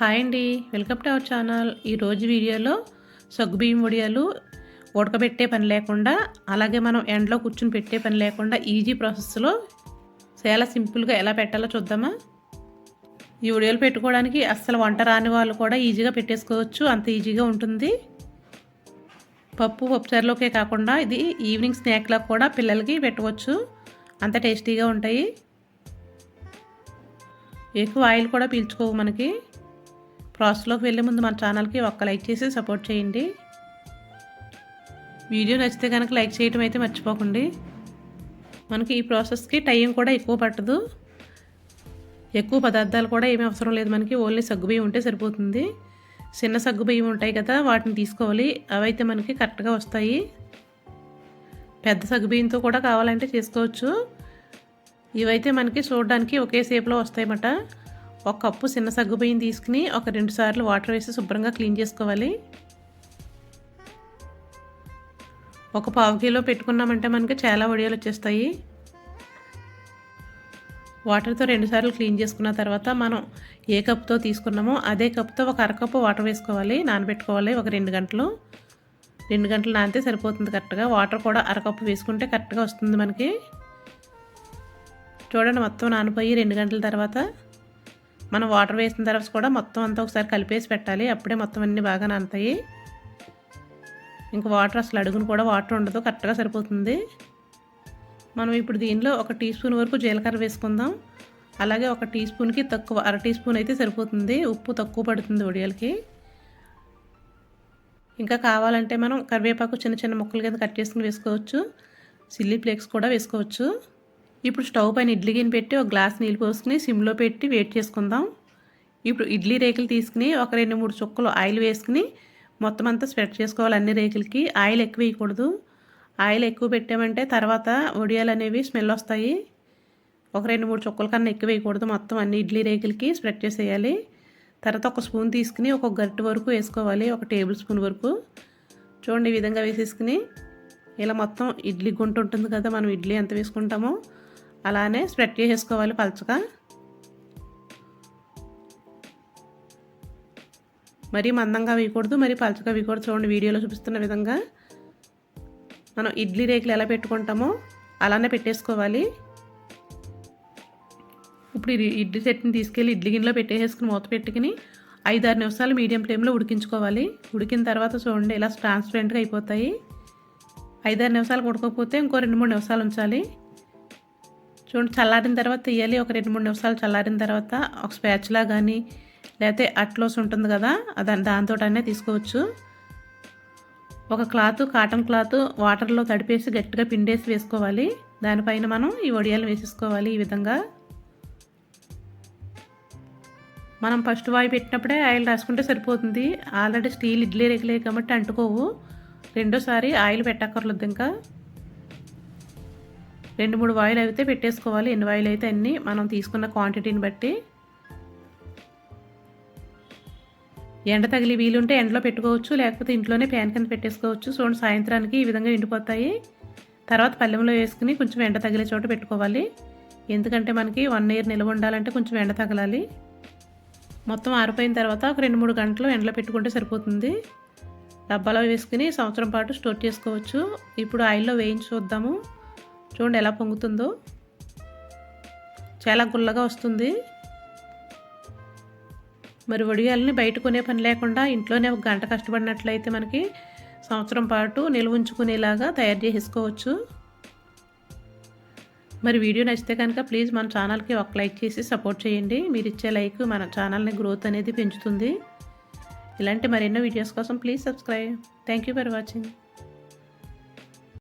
Hi అండి. Welcome to our channel. ఈరోజు వీడియోలో సగ్గుబియ్యం వడియాలు ఉడకబెట్టే పని లేకుండా అలాగే మనం ఎండలో కూర్చుని పెట్టే పని లేకుండా ఈజీ ప్రాసెస్లో చాలా సింపుల్గా ఎలా పెట్టాలో చూద్దామా? ఈ వడియాలు పెట్టుకోవడానికి అస్సలు వంట రాని వాళ్ళు కూడా ఈజీగా పెట్టేసుకోవచ్చు. అంత ఈజీగా ఉంటుంది. పప్పు పప్పుచారులోకే కాకుండా ఇది ఈవినింగ్ స్నాక్లా కూడా పిల్లలకి పెట్టవచ్చు. అంత టేస్టీగా ఉంటాయి. ఎక్కువ ఆయిల్ కూడా పీల్చుకోవు మనకి. ప్రాసెస్లోకి వెళ్ళే ముందు మన ఛానల్కి ఒక్క లైక్ చేసి సపోర్ట్ చేయండి. వీడియో నచ్చితే కనుక లైక్ చేయడం అయితే మర్చిపోకండి. మనకి ఈ ప్రాసెస్కి టైం కూడా ఎక్కువ పట్టదు. ఎక్కువ పదార్థాలు కూడా ఏమీ అవసరం లేదు మనకి ఓన్లీ సగ్గుబియ్యం ఉంటే సరిపోతుంది. చిన్న సగ్గుబియ్యం ఉంటాయి కదా వాటిని తీసుకోవాలి. అవైతే మనకి కరెక్ట్గా వస్తాయి. పెద్ద సగ్గుబియ్యంతో కూడా కావాలంటే చేసుకోవచ్చు. ఇవైతే మనకి చూడడానికి ఒకే షేప్లో వస్తాయన్నమాట. ఒక కప్పు చిన్న సగ్గు బియ్యం తీసుకుని ఒక రెండు సార్లు వాటర్ వేసి శుభ్రంగా క్లీన్ చేసుకోవాలి. ఒక పావు కిలో పెట్టుకున్నామంటే మనకి చాలా వడియాలు వచ్చేస్తాయి. వాటర్తో రెండుసార్లు క్లీన్ చేసుకున్న తర్వాత మనం ఏ కప్తో తీసుకున్నామో అదే కప్తో ఒక అరకప్పు వాటర్ వేసుకోవాలి నానబెట్టుకోవాలి ఒక రెండు గంటలు. రెండు గంటలు నానితే సరిపోతుంది కరెక్ట్గా. వాటర్ కూడా అరకప్పు వేసుకుంటే కరెక్ట్గా వస్తుంది మనకి. చూడండి మొత్తం నానిపోయి రెండు గంటల తర్వాత మనం వాటర్ వేసిన తర్వాత కూడా మొత్తం అంతా ఒకసారి కలిపేసి పెట్టాలి. అప్పుడే మొత్తం అన్నీ బాగా నానతాయి ఇంకా వాటర్ అసలు అడుగును కూడా వాటర్ ఉండదు కరెక్ట్గా సరిపోతుంది. మనం ఇప్పుడు దీనిలో ఒక టీ స్పూన్ వరకు జీలకర్ర వేసుకుందాం. అలాగే ఒక టీ స్పూన్కి తక్కువ అర టీ స్పూన్ అయితే సరిపోతుంది. ఉప్పు తక్కువ పడుతుంది ఉడియాలకి ఇంకా కావాలంటే మనం కరివేపాకు చిన్న చిన్న ముక్కలు కింద కట్ చేసుకుని వేసుకోవచ్చు. సిల్లీ ఫ్లేక్స్ కూడా వేసుకోవచ్చు. ఇప్పుడు స్టవ్ పైన ఇడ్లీ గిన్నె పెట్టి ఒక గ్లాస్ నీళ్ళు పోసుకుని సిమ్లో పెట్టి వెయిట్ చేసుకుందాం. ఇప్పుడు ఇడ్లీ రేకులు తీసుకుని ఒక రెండు మూడు చుక్కలు ఆయిల్ వేసుకుని మొత్తం అంతా స్ప్రెడ్ చేసుకోవాలి అన్ని రేకులకి. ఆయిల్ ఎక్కువ వేయకూడదు. ఆయిల్ ఎక్కువ పెట్టామంటే తర్వాత ఒడియాలు అనేవి స్మెల్ వస్తాయి. ఒక రెండు మూడు చుక్కల కన్నా ఎక్కువ వేయకూడదు. మొత్తం అన్ని ఇడ్లీ రేకులకి స్ప్రెడ్ చేసేయాలి. తర్వాత ఒక స్పూన్ తీసుకుని ఒక గరిటె వరకు వేసుకోవాలి. ఒక టేబుల్ స్పూన్ వరకు. చూడండి ఈ విధంగా వేసేసుకుని ఇలా మొత్తం ఇడ్లీ గుంట ఉంటుంది కదా మనం ఇడ్లీ ఎంత వేసుకుంటామో అలానే స్ప్రెడ్ చేసేసుకోవాలి పలచగా. మరీ మందంగా వేయకూడదు మరీ పలచగా వేయకూడదు. చూడండి వీడియోలో చూపిస్తున్న విధంగా మనం ఇడ్లీ రేకులు ఎలా పెట్టుకుంటామో అలానే పెట్టేసుకోవాలి. ఇప్పుడు ఇడ్లీ చెట్టుని తీసుకెళ్ళి ఇడ్లీ గిన్నెలో పెట్టేసుకుని మూత పెట్టుకుని ఐదారు నిమిషాలు మీడియం ఫ్లేమ్లో ఉడికించుకోవాలి. ఉడికిన తర్వాత చూడండి ఇలా ట్రాన్స్పరెంట్గా అయిపోతాయి. ఐదారు నిమిషాలు ఉడకపోతే ఇంకో రెండు మూడు నిమిషాలు ఉంచాలి. చూడండి చల్లారిన తర్వాత తీయాలి. ఒక రెండు మూడు నిమిషాలు చల్లారిన తర్వాత ఒక స్పాచ్లా కానీ లేకపోతే అట్లోస్ ఉంటుంది కదా దాని దాంతో అనే తీసుకోవచ్చు. ఒక క్లాత్ కాటన్ క్లాత్ వాటర్లో తడిపేసి గట్టిగా పిండేసి వేసుకోవాలి. దానిపైన మనం ఈ వడియాలు వేసేసుకోవాలి ఈ విధంగా. మనం ఫస్ట్ వాయి పెట్టినప్పుడే ఆయిల్ రాసుకుంటే సరిపోతుంది. ఆల్రెడీ స్టీల్ ఇడ్లీ రేకులే కాబట్టి అంటుకోవు. రెండోసారి ఆయిల్ పెట్టక్కర్లేదు ఇంకా. రెండు మూడు వాయిల్ అయితే పెట్టేసుకోవాలి. ఎన్ని వాయిల్ అయితే అన్నీ మనం తీసుకున్న క్వాంటిటీని బట్టి. ఎండ తగిలి వీలుంటే ఎండలో పెట్టుకోవచ్చు లేకపోతే ఇంట్లోనే ప్యాన్ కింద పెట్టేసుకోవచ్చు. చూడండి సాయంత్రానికి ఈ విధంగా ఎండిపోతాయి. తర్వాత పల్లెంలో వేసుకుని కొంచెం ఎండ తగిలే చోట పెట్టుకోవాలి. ఎందుకంటే మనకి వన్ ఇయర్ నిల్వ ఉండాలంటే కొంచెం ఎండ తగలాలి. మొత్తం ఆరిపోయిన తర్వాత ఒక రెండు మూడు గంటలు ఎండలో పెట్టుకుంటే సరిపోతుంది. డబ్బాలో వేసుకుని సంవత్సరం పాటు స్టోర్ చేసుకోవచ్చు. ఇప్పుడు ఆయిల్లో వేయించి చూద్దాము. చూడండి ఎలా పొంగుతుందో. చాలా గుల్లగా వస్తుంది. మరి వడియాలని బయట కొనే పని లేకుండా ఇంట్లోనే ఒక గంట కష్టపడినట్లయితే మనకి సంవత్సరం పాటు నిల్వ ఉంచుకునేలాగా తయారు చేసుకోవచ్చు మరి వీడియో నచ్చితే కనుక ప్లీజ్ మన ఛానల్కి ఒక లైక్ చేసి సపోర్ట్ చేయండి. మీరు ఇచ్చే లైక్ మన ఛానల్ని గ్రోత్ అనేది పెంచుతుంది. ఇలాంటి మరెన్నో వీడియోస్ కోసం please subscribe. Thank you for watching.